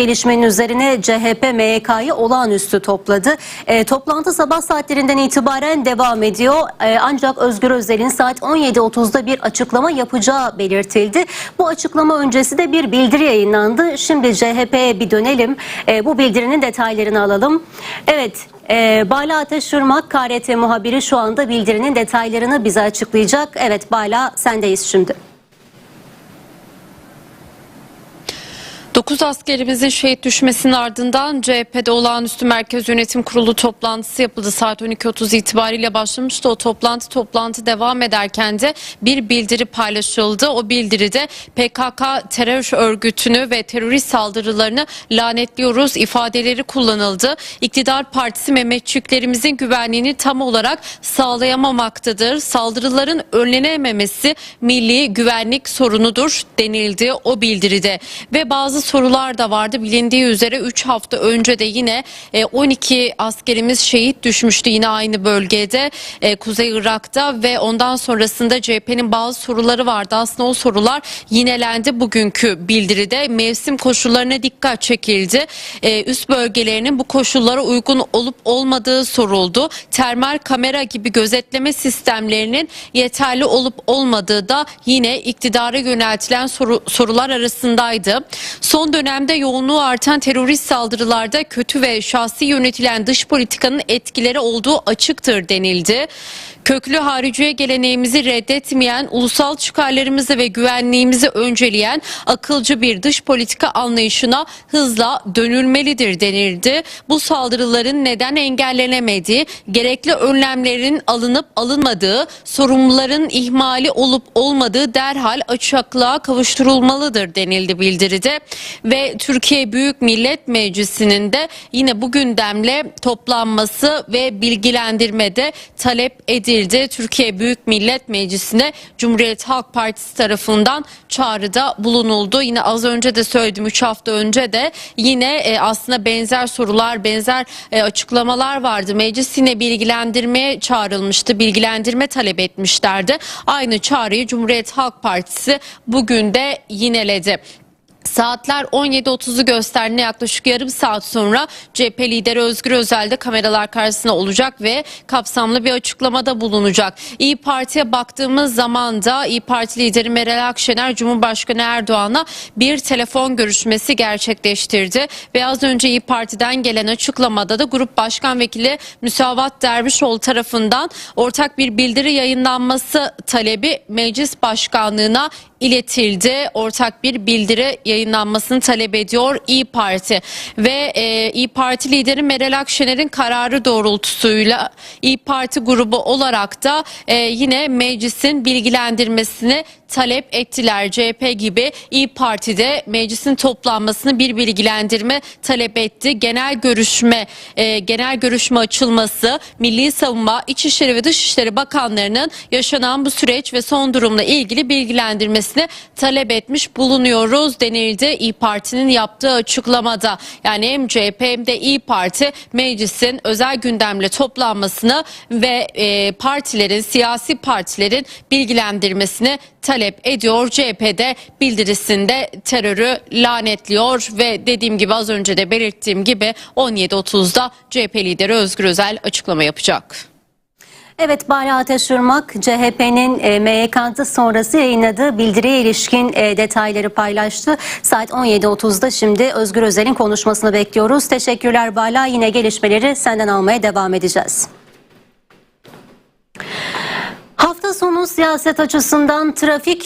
gelişmenin üzerine CHP MYK'yı olağanüstü topladı. E, toplantı sabah saatlerinden itibaren devam ediyor. E, ancak Özgür Özel'in saat 17.30'da bir açıklama yapacağı belirtildi. Bu açıklama öncesi de bir bildiri yayınlandı. Şimdi CHP'ye bir dönelim. E, bu bildirinin detaylarını alalım. Evet. E, Bala Ateş Irmak, KRT muhabiri şu anda bildirinin detaylarını bize açıklayacak. Evet Bala sendeyiz şimdi. 9 askerimizin şehit düşmesinin ardından CHP'de olağanüstü merkez yönetim kurulu toplantısı yapıldı. Saat 12.30 itibariyle başlamıştı. O toplantı toplantı devam ederken de bir bildiri paylaşıldı. O bildiride PKK terör örgütünü ve terörist saldırılarını lanetliyoruz ifadeleri kullanıldı. İktidar Partisi Mehmetçiklerimizin güvenliğini tam olarak sağlayamamaktadır. Saldırıların önlenememesi milli güvenlik sorunudur denildi o bildiride. Ve bazı sorular da vardı. Bilindiği üzere 3 hafta önce de yine e, 12 askerimiz şehit düşmüştü yine aynı bölgede e, Kuzey Irak'ta ve ondan sonrasında CHP'nin bazı soruları vardı. Aslında o sorular yinelendi bugünkü bildiride. Mevsim koşullarına dikkat çekildi. E, üst bölgelerinin bu koşullara uygun olup olmadığı soruldu. Termal kamera gibi gözetleme sistemlerinin yeterli olup olmadığı da yine iktidara yöneltilen soru, sorular arasındaydı. Son dönemde yoğunluğu artan terörist saldırılarda kötü ve şahsi yönetilen dış politikanın etkileri olduğu açıktır denildi. Köklü hariciye geleneğimizi reddetmeyen, ulusal çıkarlarımızı ve güvenliğimizi önceleyen akılcı bir dış politika anlayışına hızla dönülmelidir denildi. Bu saldırıların neden engellenemediği, gerekli önlemlerin alınıp alınmadığı, sorumluların ihmali olup olmadığı derhal açıklığa kavuşturulmalıdır denildi bildiride. Ve Türkiye Büyük Millet Meclisi'nin de yine bu gündemle toplanması ve bilgilendirmede talep edildi. Türkiye Büyük Millet Meclisi'ne Cumhuriyet Halk Partisi tarafından çağrıda bulunuldu. Yine az önce de söyledim 3 hafta önce de yine e, aslında benzer sorular, benzer e, açıklamalar vardı. Meclis yine bilgilendirmeye çağrılmıştı. Bilgilendirme talep etmişlerdi. Aynı çağrıyı Cumhuriyet Halk Partisi bugün de yineledi. Saatler 17.30'u gösterdiğinde yaklaşık yarım saat sonra CHP lideri Özgür Özel de kameralar karşısında olacak ve kapsamlı bir açıklamada bulunacak. İyi Parti'ye baktığımız zaman da İyi Parti lideri Meral Akşener Cumhurbaşkanı Erdoğan'a bir telefon görüşmesi gerçekleştirdi. Ve az önce İyi Parti'den gelen açıklamada da Grup Başkan Vekili Müsavat Dervişoğlu tarafından ortak bir bildiri yayınlanması talebi Meclis Başkanlığı'na iletildi. Ortak bir bildiri yayınlanmasını talep ediyor İyi Parti. Ve e, İyi Parti lideri Meral Akşener'in kararı doğrultusuyla İyi Parti grubu olarak da e, yine meclisin bilgilendirmesini talep ettiler. CHP gibi İyi Parti'de meclisin toplanmasını bir bilgilendirme talep etti. Genel görüşme e, genel görüşme açılması Milli Savunma, İçişleri ve Dışişleri Bakanlarının yaşanan bu süreç ve son durumla ilgili bilgilendirmesini talep etmiş bulunuyoruz denildi İyi Parti'nin yaptığı açıklamada. Yani hem CHP hem de İyi Parti meclisin özel gündemle toplanmasını ve e, partilerin, siyasi partilerin bilgilendirmesini talep ediyor. CHP'de bildirisinde terörü lanetliyor ve dediğim gibi az önce de belirttiğim gibi 17.30'da CHP lideri Özgür Özel açıklama yapacak. Evet Bala Ateş Irmak CHP'nin e, MYK'sı sonrası yayınladığı bildiriye ilişkin e, detayları paylaştı. Saat 17.30'da şimdi Özgür Özel'in konuşmasını bekliyoruz. Teşekkürler Bala. Yine gelişmeleri senden almaya devam edeceğiz. Hafta sonu siyaset açısından trafik